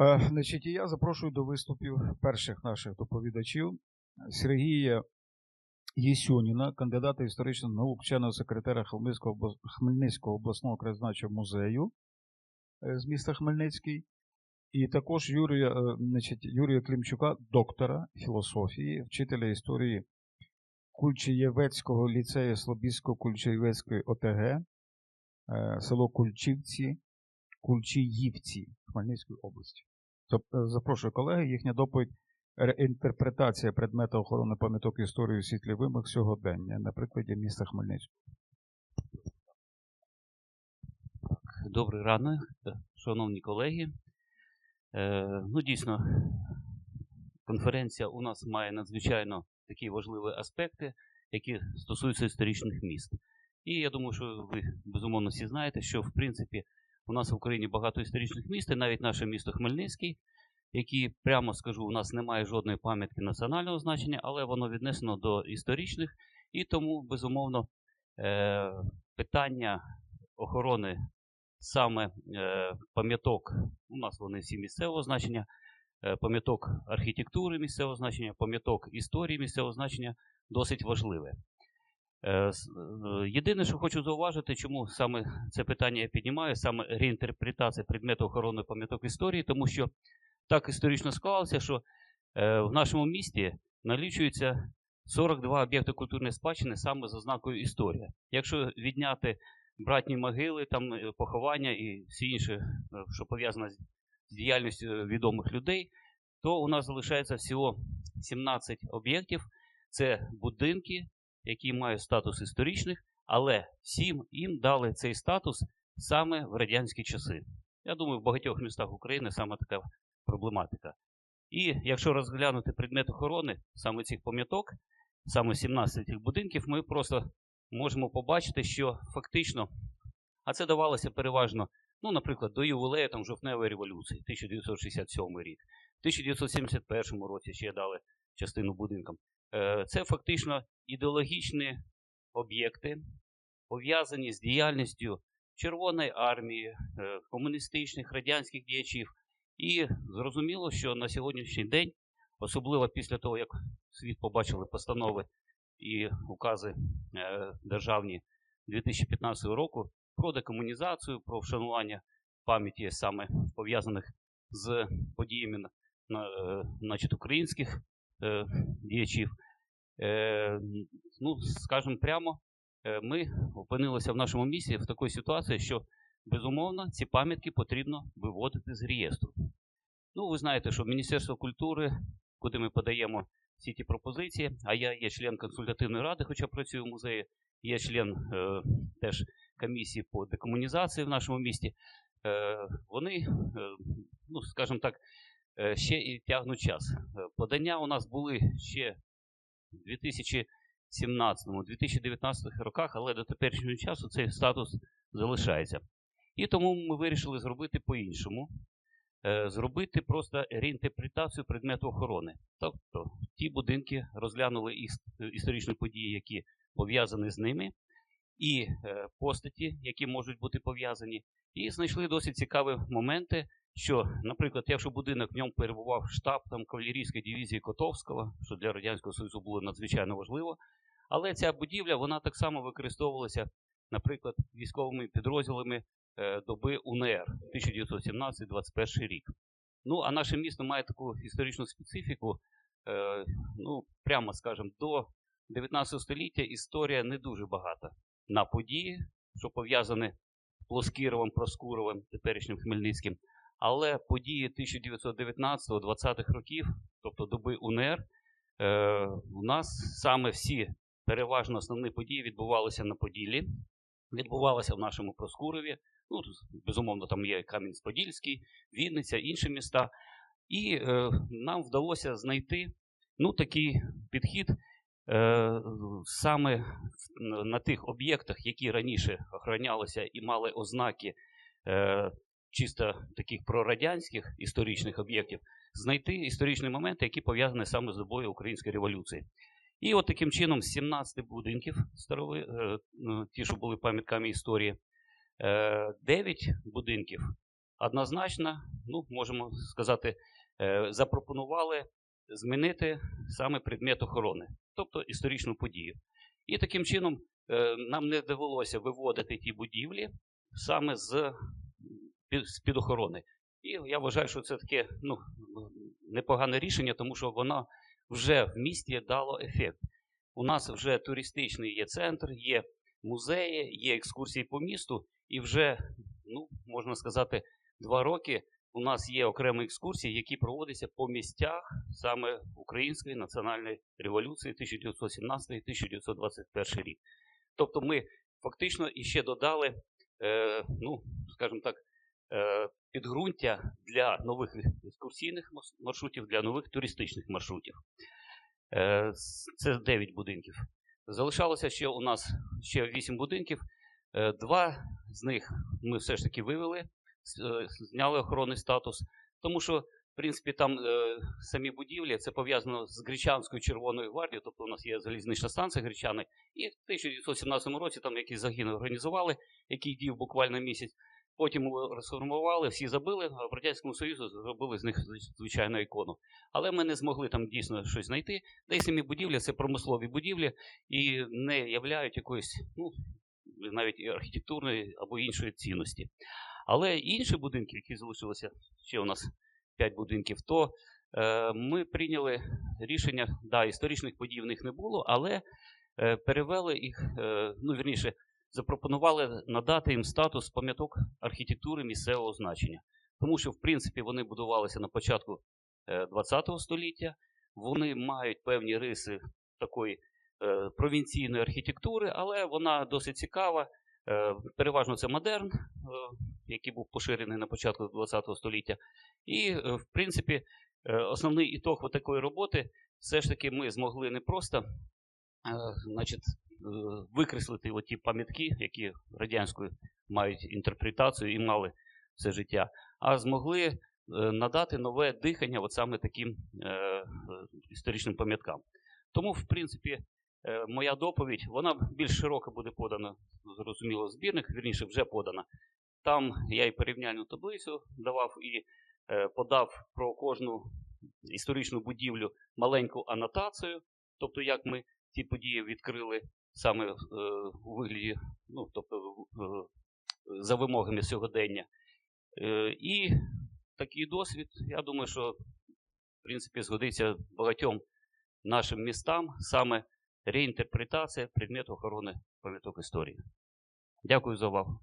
Е, Значить, я запрошую до виступів перших наших доповідачів Сергія Єсюніна, кандидата історичних наук, члена секретаря Хмельницького, Хмельницького обласного краєзнавчого музею е, з міста Хмельницький, і також Юрія, е, значить, Юрія Клімчука, доктора філософії, вчителя історії Кульчиєвецького ліцею Слобідсько-Кульчиєвецької ОТГ, село Кульчівці, Кульчиївці Хмельницької області. Тоб- е, Запрошую колеги, їхня доповідь реінтерпретація предмета охорони пам'яток історії у світлі вимог сьогодення на прикладі міста Хмельницького. Добрий ранок, е, шановні колеги. Е, ну, дійсно, конференція у нас має надзвичайно такі важливі аспекти, які стосуються історичних міст. І я думаю, що ви безумовно всі знаєте, що в принципі у нас в Україні багато історичних міст, і навіть наше місто Хмельницький, які, прямо скажу, у нас немає жодної пам'ятки національного значення, але воно віднесено до історичних, і тому, безумовно, е, питання охорони саме е, пам'яток, у нас вони всі місцевого значення, е, пам'яток архітектури місцевого значення, пам'яток історії місцевого значення досить важливе. Е, е, Єдине, що хочу зауважити, чому саме це питання я піднімаю, саме реінтерпретація предмету охорони пам'яток історії, тому що так історично склалося, що е, в нашому місті налічується 42 об'єкти культурної спадщини саме з ознакою історія. Якщо відняти братні могили, там поховання і всі інше, що пов'язано з діяльністю відомих людей, то у нас залишається всього 17 об'єктів. Це будинки, які мають статус історичних, але всім їм дали цей статус саме в радянські часи. Я думаю, в багатьох містах України саме така проблематика. І якщо розглянути предмет охорони саме цих пам'яток, саме 17 цих будинків, ми просто можемо побачити, що фактично, а це давалося переважно, ну, наприклад, до ювілею там, жовтневої революції, 1967 рік, в 1971 році ще дали частину будинкам. Е, Це фактично ідеологічні об'єкти, пов'язані з діяльністю Червоної армії, е, комуністичних радянських діячів. І зрозуміло, що на сьогоднішній день, особливо після того, як світ побачили постанови і укази е, державні 2015 року про декомунізацію, про вшанування пам'яті саме пов'язаних з подіями на, на, значить, українських е, діячів. Е, ну, скажімо прямо, е, ми опинилися в нашому місті в такій ситуації, що безумовно ці пам'ятки потрібно виводити з реєстру. Ну, ви знаєте, що Міністерство культури, куди ми подаємо всі ті пропозиції, а я є член консультативної ради, хоча працюю в музеї, є член е, теж комісії по декомунізації в нашому місті. Е, вони, е, ну, скажімо так, ще і тягнуть час. Е, Подання у нас були ще в 2017-2019 роках, але до теперішнього часу цей статус залишається. І тому ми вирішили зробити по-іншому. Е, Зробити просто реінтерпретацію предмету охорони. Тобто ті будинки розглянули історичні події, які пов'язані з ними, і е, постаті, які можуть бути пов'язані, і знайшли досить цікаві моменти, що, наприклад, якщо будинок в ньому перебував штаб там кавалерійської дивізії Котовського, що для Радянського Союзу було надзвичайно важливо, але ця будівля вона так само використовувалася, наприклад, військовими підрозділами е, доби УНР 1917-21 рік. Ну, а наше місто має таку історичну специфіку, е, ну, прямо скажемо, до 19 століття історія не дуже багата на події, що пов'язані з Плоскіровим, Проскуровим, теперішнім Хмельницьким. Але події 1919-20-х років, тобто доби УНР, е, у нас саме всі переважно основні події відбувалися на Поділлі, відбувалися в нашому Проскурові. Ну, безумовно, там є Кам'янець-Подільський, Вінниця, інші міста. І е, нам вдалося знайти ну, такий підхід саме на тих об'єктах, які раніше охоронялися і мали ознаки е, чисто таких прорадянських історичних об'єктів, знайти історичні моменти, які пов'язані саме з добою Української революції. І от таким чином, з 17 будинків старови, е, ну, ті, що були пам'ятками історії, е, 9 будинків однозначно, ну, можемо сказати, е, запропонували змінити саме предмет охорони, тобто історичну подію. І таким чином е, нам не довелося виводити ті будівлі саме з під, охорони. І я вважаю, що це таке ну, непогане рішення, тому що воно вже в місті дало ефект. У нас вже туристичний є центр, є музеї, є екскурсії по місту, і вже, ну, можна сказати, два роки у нас є окремі екскурсії, які проводяться по місцях саме Української національної революції 1917-1921 рік. Тобто ми фактично іще додали, е, ну, скажімо так, е, підґрунтя для нових екскурсійних маршрутів, для нових туристичних маршрутів. Е, Це 9 будинків. Залишалося ще у нас ще 8 будинків. Е, Два з них ми все ж таки вивели, зняли охоронний статус, тому що, в принципі, там е, самі будівлі це пов'язано з Гречанською Червоною гвардією, тобто у нас є залізнична станція Гречани, і в 1917 році там якийсь загін організували, який дів буквально місяць. Потім розформували, всі забили, а в Радянському Союзі зробили з них звичайну ікону. Але ми не змогли там дійсно щось знайти. Й самі будівлі це промислові будівлі і не являють якоїсь, ну, навіть архітектурної або іншої цінності. Але інші будинки, які залишилися, ще у нас 5 будинків, то е, ми прийняли рішення, да, історичних подій в них не було, але е, перевели їх, е, ну, вірніше, запропонували надати їм статус пам'яток архітектури місцевого значення. Тому що, в принципі, вони будувалися на початку ХХ століття, вони мають певні риси такої е, провінційної архітектури, але вона досить цікава. Е, переважно це модерн, е, який був поширений на початку ХХ століття. І, е, в принципі, е, основний ітог такої роботи все ж таки ми змогли не просто е, значить, викреслити ті пам'ятки, які радянською мають інтерпретацію і мали все життя, а змогли надати нове дихання от саме таким історичним пам'яткам. Тому, в принципі, моя доповідь вона більш широко буде подана, зрозуміло, збірник, вірніше, вже подана. Там я і порівняльну таблицю давав і е, подав про кожну історичну будівлю маленьку анотацію, тобто як ми ці події відкрили саме е, у вигляді, ну, тобто за вимогами сьогодення. Е, і такий досвід, я думаю, що в принципі згодиться багатьом нашим містам саме реінтерпретація предмету охорони пам'яток історії. Дякую за увагу.